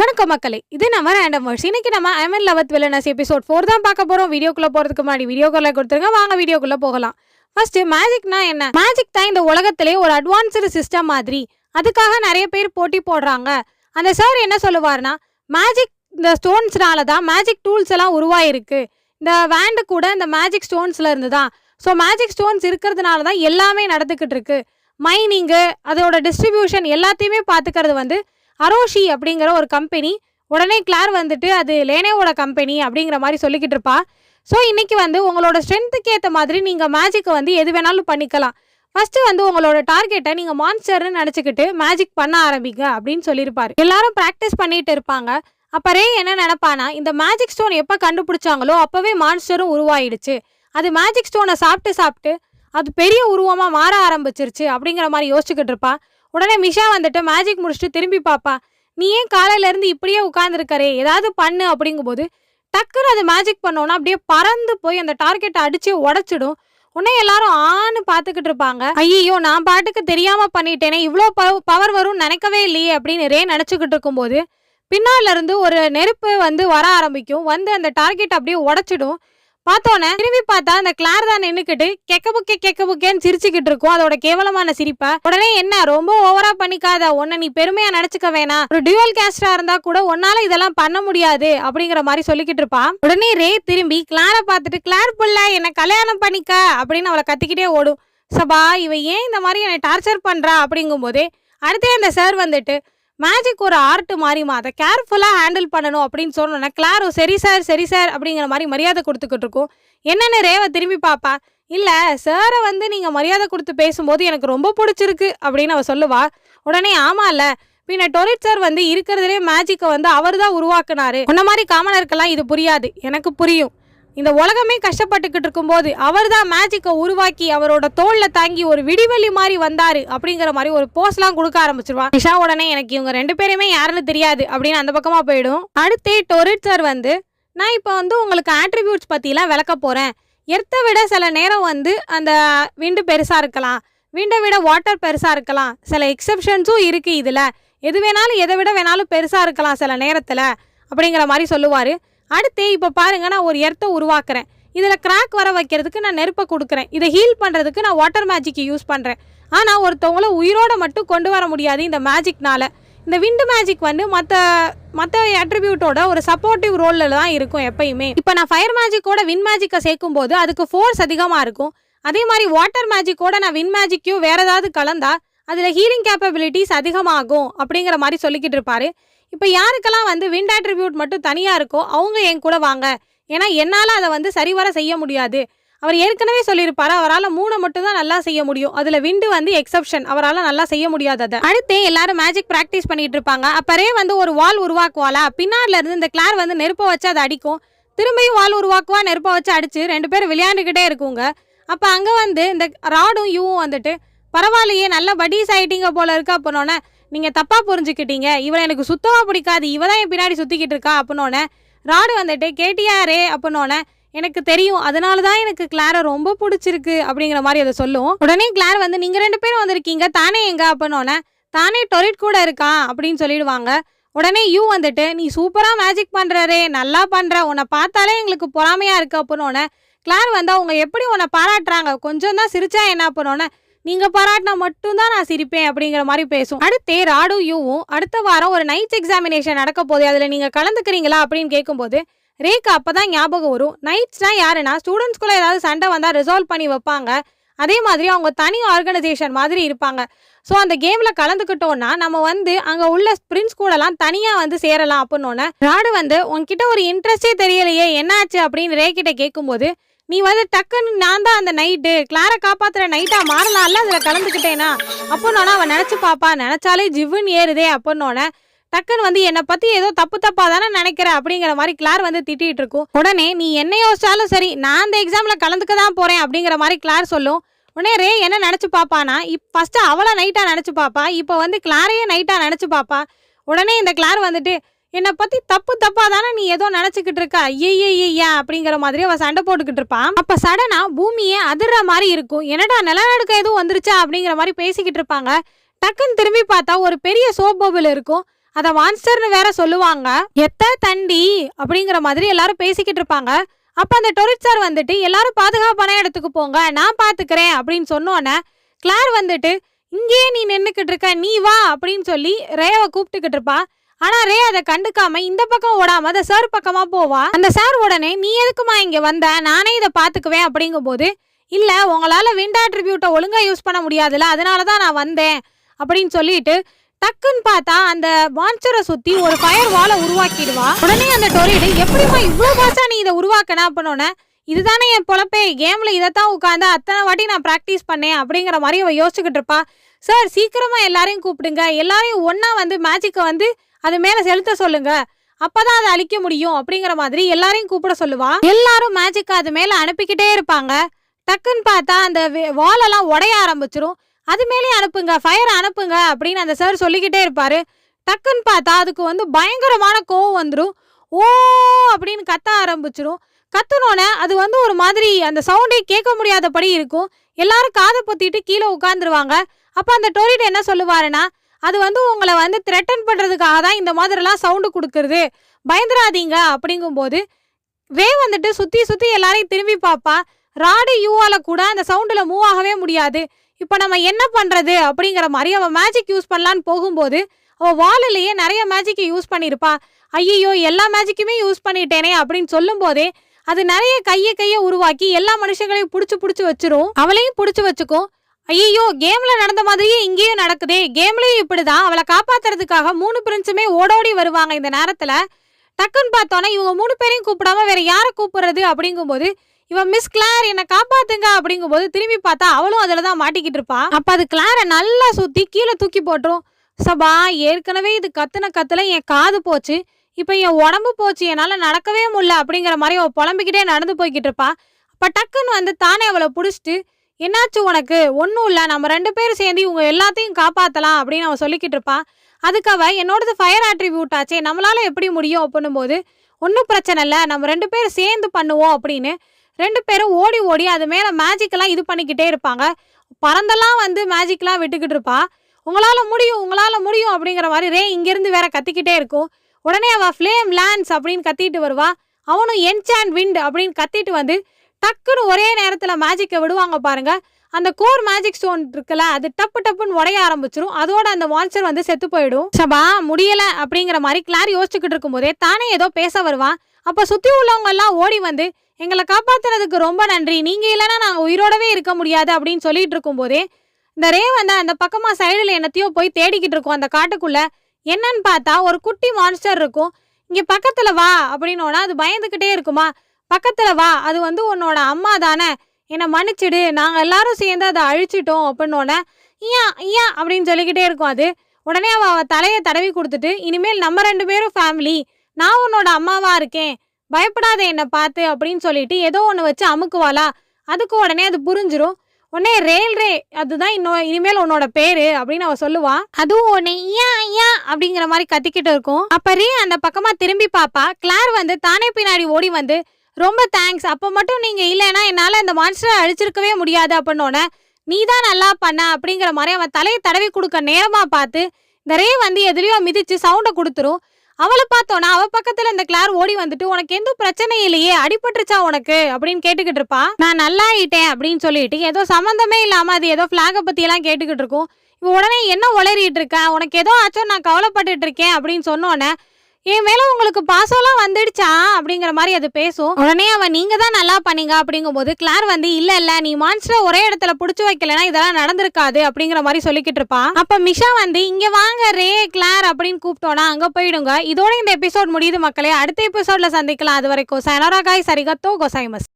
வணக்கம் மக்களே இது நம்ம ரேண்டம் வர்ஸ் இன்னைக்கு நம்ம I'm in love with villainess episode four தான் பார்க்க போறோம். வீடியோக்குள்ள போறதுக்கு முன்னாடி வீடியோக்குள்ள கொடுத்துருங்க. வாங்க வீடியோக்குள்ள போகலாம். ஃபர்ஸ்ட் மேஜிக்னா என்ன? மேஜிக் தான் இந்த உலகத்திலே ஒரு அட்வான்ஸ்டு சிஸ்டம் மாதிரி. அதுக்காக நிறைய பேர் போட்டி போடுறாங்க. அந்த சார் என்ன சொல்லுவார்னா மேஜிக் இந்த ஸ்டோன்ஸ்னால தான் மேஜிக் டூல்ஸ் எல்லாம் உருவாயிருக்கு. இந்த வேண்டு கூட இந்த மேஜிக் ஸ்டோன்ஸ்ல இருந்து தான். ஸோ மேஜிக் ஸ்டோன்ஸ் இருக்கிறதுனால தான் எல்லாமே நடந்துக்கிட்டு இருக்கு. மைனிங்கு அதோட டிஸ்ட்ரிபியூஷன் எல்லாத்தையுமே பார்த்துக்கிறது வந்து அரோஷி அப்படிங்கிற ஒரு கம்பெனி உடனே கிளார் வந்துட்டு அது லேனேவோட கம்பெனி அப்படிங்கிற மாதிரி சொல்லிக்கிட்டு இருப்பா. ஸோ இன்னைக்கு வந்து உங்களோட ஸ்ட்ரென்த்துக்கு ஏற்ற மாதிரி நீங்கள் மேஜிக்கை வந்து எது வேணாலும் பண்ணிக்கலாம். ஃபஸ்ட்டு வந்து உங்களோட டார்கெட்டை நீங்கள் மான்ஸ்டர்னு நினச்சிக்கிட்டு மேஜிக் பண்ண ஆரம்பிங்க அப்படின்னு சொல்லியிருப்பாரு. எல்லாரும் ப்ராக்டிஸ் பண்ணிட்டு இருப்பாங்க. அப்போ ரே என்ன நினப்பானா இந்த மேஜிக் ஸ்டோன் எப்போ கண்டுபிடிச்சாங்களோ அப்போவே மான்ஸ்டரும் உருவாயிடுச்சு. அது மேஜிக் ஸ்டோனை சாப்பிட்டு சாப்பிட்டு அது பெரிய உருவமாக மாற ஆரம்பிச்சிருச்சு அப்படிங்கிற மாதிரி யோசிச்சுக்கிட்டு இருப்பா. உடனே மிஷா வந்துட்டு மேஜிக் முடிச்சுட்டு திரும்பி பார்ப்பா நீ ஏன் காலையில இருந்து இப்படியே உட்காந்துருக்கறே ஏதாவது பண்ணு. அப்படிங்கும்போது டக்குன்னு அது மேஜிக் பண்ணோன்னா அப்படியே பறந்து போய் அந்த டார்கெட்டை அடிச்சு உடச்சிடும். உடனே எல்லாரும் ஆன்னு பார்த்துக்கிட்டு இருப்பாங்க. ஐயோ நான் பாட்டுக்கு தெரியாம பண்ணிட்டேனே. இவ்வளோ பவர் வரும்னு நினைக்கவே இல்லையே. அப்படின்னு ரே நினச்சிக்கிட்டு இருக்கும்போது பின்னால இருந்து ஒரு நெருப்பு வந்து வர ஆரம்பிக்கும். வந்து அந்த டார்கெட் அப்படியே உடச்சிடும். பார்த்தோன்னே திரும்பி பார்த்தா அந்த கிளார் தான் நின்னுக்கிட்டு கெக்க புக்கே கெக்க புக்கேன்னு சிரிச்சுக்கிட்டு இருக்கும். அதோட கேவலமான சிரிப்பை. உடனே என்ன ரொம்ப ஓவரா பண்ணிக்காத. உன்னை நீ பெருமையா நினைச்சுக்க வேணாம். ஒரு டியூவல் கேஸ்டா இருந்தா கூட உன்னால இதெல்லாம் பண்ண முடியாது அப்படிங்கிற மாதிரி சொல்லிக்கிட்டு இருப்பான் உடனே ரே திரும்பி கிளார பார்த்துட்டு கிளார் புள்ள என்ன கல்யாணம் பண்ணிக்க அப்படின்னு அவளை கத்திக்கிட்டே ஓடும். சபா இவ ஏன் இந்த மாதிரி என்னை டார்ச்சர் பண்றா? அப்படிங்கும்போதே அடுத்தே அந்த சார் வந்துட்டு மேஜிக் ஒரு ஆர்ட் மாதிரிமா அதை கேர்ஃபுல்லாக ஹேண்டில் பண்ணணும் அப்படின்னு சொன்னோன்னா கிளாரோ சரி சார் சரி சார் அப்படிங்கிற மாதிரி மரியாதை கொடுத்துக்கிட்டு இருக்கும். என்னென்ன ரேவை திரும்பி பார்ப்பா இல்லை சாரை வந்து நீங்கள் மரியாதை கொடுத்து பேசும்போது எனக்கு ரொம்ப பிடிச்சிருக்கு அப்படின்னு அவ சொல்லுவா. உடனே ஆமாம்ல பின்ன டொரிட் சார் வந்து இருக்கிறதுலே மேஜிக்கை வந்து அவர் தான் உருவாக்குனாரு. உன்ன மாதிரி காமனருக்கெல்லாம் இது புரியாது. எனக்கு புரியும். இந்த உலகமே கஷ்டப்பட்டுக்கிட்டு இருக்கும்போது அவர் தான் மேஜிக்கை உருவாக்கி அவரோட தோளில் தாங்கி ஒரு விடிவெளி மாதிரி வந்தார் அப்படிங்கிற மாதிரி ஒரு போஸ்ட்லாம் கொடுக்க ஆரம்பிச்சிருவா. நிஷா உடனே எனக்கு இவங்க ரெண்டு பேருமே யாருன்னு தெரியாது அப்படின்னு அந்த பக்கமாக போயிடும். அடுத்தே டொரிட் சார் வந்து நான் இப்போ வந்து உங்களுக்கு ஆட்ரிபியூட்ஸ் பற்றிலாம் விளக்க போகிறேன் எர்த்தை விட சில நேரம் வந்து அந்த விண்டு பெருசாக இருக்கலாம். விண்டை விட வாட்டர் பெருசாக இருக்கலாம். சில எக்ஸப்ஷன்ஸும் இருக்குது இதில். எது வேணாலும் எதை விட வேணாலும் பெருசாக இருக்கலாம் சில நேரத்தில். அப்படிங்கிற மாதிரி சொல்லுவார். அடுத்து இப்போ பாருங்க நான் ஒரு எர்த்தை உருவாக்குறேன். இதில் கிராக் வர வைக்கிறதுக்கு நான் நெருப்பை கொடுக்குறேன். இதை ஹீல் பண்ணுறதுக்கு நான் வாட்டர் மேஜிக்கை யூஸ் பண்ணுறேன் ஆனால் ஒருத்தவங்கள உயிரோட மட்டும் கொண்டு வர முடியாது இந்த மேஜிக்னால இந்த விண்டு மேஜிக் வந்து மற்ற மற்ற அட்ரிபியூட்டோட ஒரு சப்போர்ட்டிவ் ரோலில் தான் இருக்கும் எப்பயுமே. இப்போ நான் ஃபயர் மேஜிக்கோட வின் மேஜிக்கை சேர்க்கும் போது அதுக்கு ஃபோர்ஸ் அதிகமாக இருக்கும். அதே மாதிரி வாட்டர் மேஜிக்கோட நான் வின் மேஜிக்கையும் வேறு ஏதாவது கலந்தா அதில் ஹீலிங் கேப்பபிலிட்டிஸ் அதிகமாகும் அப்படிங்கிற மாதிரி சொல்லிக்கிட்டு இருப்பாரு. இப்போ யாருக்கெல்லாம் வந்து விண்ட் ஆட்ரிபியூட் மட்டும் தனியாக இருக்கோ அவங்க என் கூட வாங்க. ஏன்னா என்னால் அதை வந்து சரிவர செய்ய முடியாது. அவர் ஏற்கனவே சொல்லியிருப்பார் அவரால் மூணை மட்டும் தான் நல்லா செய்ய முடியும். அதில் விண்டு வந்து எக்ஸப்ஷன் அவரால் நல்லா செய்ய முடியாது அதை. அடுத்து எல்லாரும் மேஜிக் ப்ராக்டிஸ் பண்ணிட்டு இருப்பாங்க. அப்பறே வந்து ஒரு வால் உருவாக்குவாளா? பின்னாடில இருந்து இந்த கிளார் வந்து நெருப்பை வச்சு அதை அடிக்கும். திரும்பியும் வால் உருவாக்குவா? நெருப்பை வச்சு அடிச்சு ரெண்டு பேரும் விளையாண்டுக்கிட்டே இருக்குங்க. அப்போ அங்கே வந்து இந்த ராடும் யூவும் வந்துட்டு பரவாயில்லையே நல்ல படிஸ் ஆயிட்டீங்க போல இருக்கா போனோன்னே நீங்கள் தப்பாக புரிஞ்சுக்கிட்டீங்க. இவளை எனக்கு சுத்தமாக பிடிக்காது. இவ தான் என் பின்னாடி சுற்றிக்கிட்டு இருக்கா அப்படின்னோடனே ராடு வந்துட்டு கேட்டியாரே அப்படின்னோடனே எனக்கு தெரியும். அதனால தான் எனக்கு கிளாரை ரொம்ப பிடிச்சிருக்கு அப்படிங்கிற மாதிரி அதை சொல்லும். உடனே கிளார் வந்து நீங்கள் ரெண்டு பேரும் வந்திருக்கீங்க. தானே எங்க? அப்படின்னோடனே தானே டொரிட் கூட இருக்கான் அப்படின்னு சொல்லிடுவாங்க. உடனே யூ வந்துட்டு நீ சூப்பராக மேஜிக் பண்ணுறாரே நல்லா பண்ணுற உன்னை பார்த்தாலே எங்களுக்கு பொறாமையாக இருக்கு அப்படின்னோடனே கிளார் வந்து அவங்க எப்படி உன்னை பாராட்டுறாங்க? கொஞ்சம் தான் சிரிச்சா என்ன? பண்ணோன்னே நீங்க பாராட்டினா மட்டும்தான் நான் சிரிப்பேன் அப்படிங்கிற மாதிரி பேசும். அடுத்தே ராடு யூவும் அடுத்த வாரம் ஒரு நைட்ஸ் எக்ஸாமினேஷன் நடக்க போது அதுல நீங்க கலந்துக்கிறீங்களா அப்படின்னு கேட்கும்போது ரேக்கு அப்பதான் ஞாபகம் வரும். நைட்ஸ்னா யாருன்னா ஸ்டூடெண்ட்ஸ்குள்ள ஏதாவது சண்டை வந்தா ரிசால்வ் பண்ணி வைப்பாங்க. அதே மாதிரி அவங்க தனி ஆர்கனைசேஷன் மாதிரி இருப்பாங்க. ஸோ அந்த கேமில் கலந்துக்கிட்டோம்னா நம்ம வந்து அங்கே உள்ள பிரின்ஸ் கூடலாம் தனியாக வந்து சேரலாம் அப்படின்னோன்னே ராடு வந்து உன்கிட்ட ஒரு இன்ட்ரெஸ்டே தெரியலையே என்னாச்சு அப்படின்னு ரேக்கிட்ட கேட்கும்போது நீ வந்து டக்குன்னு நான் தான் அந்த நைட்டு கிளாரை காப்பாத்துற நைட்டா மாறலாம்ல அதுல கலந்துக்கிட்டேனா? அப்போனோனா அவன் நினைச்சு பாப்பா. நினைச்சாலே ஜிவுன்னு ஏறுதே அப்போனோட டக்குன்னு வந்து என்னை பத்தி ஏதோ தப்பு தப்பா தானே நினைக்கிற அப்படிங்கிற மாதிரி கிளார் வந்து திட்டிட்டு இருக்கும். உடனே நீ என்ன யோசிச்சாலும் சரி நான் அந்த எக்ஸாம்ல கலந்துக்க தான் போறேன் அப்படிங்கிற மாதிரி கிளார் சொல்லும். உடனே ரே என்ன நினைச்சு பாப்பானா? இப் ஃபர்ஸ்ட் அவளை நைட்டா நினைச்சு பாப்பா. இப்போ வந்து கிளாரையே நைட்டா நினைச்சு பாப்பா. உடனே இந்த கிளார் வந்துட்டு என்னை பத்தி தப்பு தப்பா தானே நீ ஏதோ நினைச்சுக்கிட்டு இருக்க? ஐயா அப்படிங்கிற மாதிரி அவ சண்டை போட்டுக்கிட்டு இருப்பான் அப்ப சடனா பூமியே அதிர்ற மாதிரி இருக்கும். என்னடா நிலநடுக்கம் எதுவும் வந்துருச்சா? அப்படிங்கிற மாதிரி பேசிக்கிட்டு இருப்பாங்க. டக்குன்னு திரும்பி பார்த்தா ஒரு பெரிய சோப் பபுள் இருக்கும். அத மான்ஸ்டர்னு வேற சொல்லுவாங்க. எத்த தண்டி? அப்படிங்கிற மாதிரி எல்லாரும் பேசிக்கிட்டு இருப்பாங்க. அப்ப அந்த டொரிட் சார் வந்துட்டு எல்லாரும் பாதுகாப்பான இடத்துக்கு போங்க. நான் பாத்துக்கிறேன். அப்படின்னு சொன்னோன்னே கிளார் வந்துட்டு இங்கேயே நீ நின்றுக்கிட்டு இருக்க. நீ வா. அப்படின்னு சொல்லி ரேவை கூப்பிட்டுக்கிட்டு இருப்பா. ஆனா ரே அதை கண்டுக்காம இந்த பக்கம் ஓடாம அந்த சார் பக்கமா போவா? அந்த சார் உடனே நீ எதுக்குமா இங்க வந்த? நானே இதை பாத்துக்குவேன் அப்படிங்கும்போது இல்ல உங்களால விண்ட் ஆட்ரிபியூட்டை ஒழுங்கா யூஸ் பண்ண முடியாதுல்ல அதனால தான் நான் வந்தேன் அப்படின்னு சொல்லிட்டு டக்குன்னு பார்த்தா அந்த மான்ஸ்டரை சுத்தி ஒரு ஃபயர் வாலை உருவாக்கிடுவா. உடனே அந்த டொரிடு எப்படிமா இவ்வளோ பாசா நீ இதை உருவாக்கினா? பண்ணோன்னே இதுதானே என் பொழப்பே கேம்ல இதைத்தான் உட்காந்து அத்தனை வாட்டி நான் ப்ராக்டிஸ் பண்ணேன் அப்படிங்கிற மாதிரி அவ யோசிச்சுக்கிட்டு இருப்பா. சார் சீக்கிரமா எல்லாரையும் கூப்பிடுங்க. எல்லாரையும் ஒன்னா வந்து மேஜிக்கை வந்து அது மேல செலுத்த சொல்லுங்க. அப்பதான் அதை அழிக்க முடியும் அப்படிங்கிற மாதிரி எல்லாரையும் கூப்பிட சொல்லுவா. எல்லாரும் மேஜிக் அது மேல அனுப்பிக்கிட்டே இருப்பாங்க. டக்குன்னு பார்த்தா அந்த வாலெல்லாம் உடைய ஆரம்பிச்சிரும். அது மேலே அனுப்புங்க ஃபயர் அனுப்புங்க அப்படின்னு அந்த சார் சொல்லிக்கிட்டே இருப்பாரு. டக்குன்னு பார்த்தா அதுக்கு வந்து பயங்கரமான கோவம் வந்துடும் ஓ அப்படின்னு கத்த ஆரம்பிச்சிரும். கத்துனோன்னே அது வந்து ஒரு மாதிரி அந்த சவுண்டே கேட்க முடியாதபடி இருக்கும். எல்லாரும் காதை பொத்திட்டு கீழே உட்காந்துருவாங்க அப்போ அந்த டோரிட் என்ன சொல்லுவாருன்னா அது வந்து உங்களை வந்து த்ரெட்டன் பண்ணுறதுக்காக தான் இந்த மாதிரிலாம் சவுண்டு கொடுக்குறது. பயந்துராதீங்க. அப்படிங்கும்போது வே வந்துட்டு சுற்றி சுற்றி எல்லாரையும் திரும்பி பார்ப்பா ராடு யூவால கூட அந்த சவுண்டில் மூவ் ஆகவே முடியாது. இப்போ நம்ம என்ன பண்ணுறது அப்படிங்கிற மாதிரி அவள் மேஜிக் யூஸ் பண்ணலான்னு போகும்போது அவள் வாலிலேயே நிறைய மேஜிக்கை யூஸ் பண்ணியிருப்பா ஐயோ எல்லா மேஜிக்குமே யூஸ் பண்ணிட்டேனே அப்படின்னு சொல்லும்போதே அது நிறைய கையை கையை உருவாக்கி எல்லா மனுஷங்களையும் பிடிச்சி பிடிச்சி வச்சிரும். அவளையும் பிடிச்சி வச்சுக்கும். ஐயோ கேம்ல நடந்த மாதிரியே இங்கேயும் நடக்குதே. கேம்லயும் இப்படிதான். அவளை காப்பாத்துறதுக்காக மூணு பிரின்ஸுமே ஓடோடி வருவாங்க இந்த நேரத்துல. டக்குன்னு பார்த்தோன்னா இவங்க மூணு பேரையும் கூப்பிடாம வேற யாரை கூப்பிடுறது அப்படிங்கும்போது இவன் மிஸ் கிளார் என்னை காப்பாத்துங்க அப்படிங்கும்போது திரும்பி பார்த்தா அவளும் அதில் தான் மாட்டிக்கிட்டு இருப்பா. அப்போ அது கிளாரை நல்லா சுற்றி கீழே தூக்கி போட்டுரும். சபா ஏற்கனவே இது கத்துன கத்துல என் காது போச்சு. இப்போ என் உடம்பு போச்சு. என்னால் நடக்கவே முடியல அப்படிங்கிற மாதிரி அவள் புலம்பிக்கிட்டே நடந்து போய்கிட்டு இருப்பா. அப்போ டக்குன்னு வந்து தானே அவளை பிடிச்சிட்டு என்னாச்சு உனக்கு? ஒன்றும் இல்லை. நம்ம ரெண்டு பேரும் சேர்ந்து இவங்க எல்லாத்தையும் காப்பாற்றலாம் அப்படின்னு அவன் சொல்லிக்கிட்டு இருப்பான். அதுக்கு என்னோடது ஃபயர் ஆட்ரிபியூட் ஆச்சே. நம்மளால எப்படி முடியும் அப்படின்னும் போது ஒன்றும் பிரச்சனை இல்லை. நம்ம ரெண்டு பேரும் சேர்ந்து பண்ணுவோம் அப்படின்னு ரெண்டு பேரும் ஓடி ஓடி அது மேலே மேஜிக்கெல்லாம் இது பண்ணிக்கிட்டே இருப்பாங்க. பறந்தெல்லாம் வந்து மேஜிக்லாம் விட்டுக்கிட்டு இருப்பா. உங்களால் முடியும் உங்களால் முடியும் அப்படிங்கிற மாதிரி ரே இங்கேருந்து வேற கத்திக்கிட்டே இருக்கும். உடனே அவள் ஃப்ளேம் லேண்ட்ஸ் அப்படின்னு கத்திட்டு வருவா. அவனும் என்சாண்ட் விண்ட் அப்படின்னு கத்திட்டு வந்து டக்குன்னு ஒரே நேரத்தில் மேஜிக்கை விடுவாங்க பாருங்க. அந்த கோர் மேஜிக் ஸ்டோன் இருக்குல்ல அது டப்பு டப்புன்னு உடைய ஆரம்பிச்சிரும். அதோட அந்த மான்ஸ்டர் வந்து செத்து போயிடும். சபா முடியல அப்படிங்கிற மாதிரி கிளார் யோசிச்சுக்கிட்டு இருக்கும்போதே தானே ஏதோ பேச வருவான் அப்போ சுற்றி உள்ளவங்க எல்லாம் ஓடி வந்து எங்களை காப்பாத்துறதுக்கு ரொம்ப நன்றி. நீங்க இல்லைன்னா நாங்கள் உயிரோடவே இருக்க முடியாது. அப்படின்னு சொல்லிட்டு இருக்கும்போதே இந்த ரே வந்து அந்த பக்கமா சைடுல என்னத்தையோ போய் தேடிக்கிட்டு இருக்கும் அந்த காட்டுக்குள்ள. என்னன்னு பார்த்தா ஒரு குட்டி மான்ஸ்டர் இருக்கும். இங்க பக்கத்துல வா அப்படின்னோன்னா அது பயந்துகிட்டே இருக்குமா? பக்கத்தில் வா. அது வந்து உன்னோட அம்மா தானே. என்னை மன்னிச்சிடு. நாங்கள் எல்லாரும் சேர்ந்து அதை அழிச்சிட்டோம் அப்படின்னோடனே ஐயா ஐயா அப்படின்னு சொல்லிக்கிட்டே இருக்கும் அது. உடனே அவள் அவள் தலையை தடவி கொடுத்துட்டு இனிமேல் நம்ம ரெண்டு பேரும் ஃபேமிலி நான் உன்னோட அம்மாவாக இருக்கேன். பயப்படாத என்னை பார்த்து அப்படின்னு சொல்லிட்டு ஏதோ ஒன்று வச்சு அமுக்குவாளா. அதுக்கு உடனே அது புரிஞ்சிரும். உடனே ரேல் ரே அதுதான் இன்னும் இனிமேல் உன்னோட பேரு அப்படின்னு அவ சொல்லுவா. அதுவும் உடனே ஐயா ஐயா அப்படிங்கிற மாதிரி கத்திக்கிட்டு இருக்கும். அப்ப ரே அந்த பக்கமா திரும்பி பாப்பா. கிளார் வந்து தானே பின்னாடி ஓடி வந்து ரொம்ப தேங்க்ஸ் அப்போ மட்டும் நீங்கள் இல்லைன்னா என்னால் இந்த மான்ஸ்டரை அழிச்சிருக்கவே முடியாது அப்படின்னோடனே நீ தான் நல்லா பண்ண அப்படிங்கிற மாதிரி அவன் தலையை தடவி கொடுக்க நேரமாக பார்த்து இந்த ரே வந்து எதுலையோ மிதித்து சவுண்டை கொடுத்துரும். அவளை பார்த்தோன்னா அவ பக்கத்துல இந்த கிளார் ஓடி வந்துட்டு உனக்கு எந்த பிரச்சனையும் இல்லையே அடிபட்டுருச்சா உனக்கு? அப்படின்னு கேட்டுக்கிட்டு இருப்பா. நான் நல்லா ஆயிட்டேன் அப்படின்னு சொல்லிட்டு ஏதோ சம்மந்தமே இல்லாம அது ஏதோ ஃப்ளாகை பத்தி எல்லாம் கேட்டுக்கிட்டு இருக்கும். இப்போ உடனே என்ன உளறிட்டு இருக்க? உனக்கு ஏதோ ஆச்சோ நான் கவலைப்பட்டுட்டு இருக்கேன் அப்படின்னு சொன்னோன்னே என் மேல உங்களுக்கு பாசம்லாம் வந்துடுச்சா? அப்படிங்கிற மாதிரி அது பேசும். உடனே அவன் நீங்க தான் நல்லா பண்ணீங்க அப்படிங்கும்போது கிளார் வந்து இல்ல இல்ல நீ மான்ஸ்டரை ஒரே இடத்துல புடிச்சு வைக்கலனா இதெல்லாம் நடந்திருக்காது அப்படிங்கிற மாதிரி சொல்லிக்கிட்டு இருப்பான் அப்ப மிஷா வந்து இங்க வாங்க ரே கிளார் அப்படின்னு கூப்பிட்டோன்னா அங்க போயிடுங்க. இதோட இந்த எபிசோட் முடியுது மக்களே. அடுத்த எபிசோட்ல சந்திக்கலாம். அது வரைக்கும் சனரா காய் சரிகத்தோ கொசைமஸ்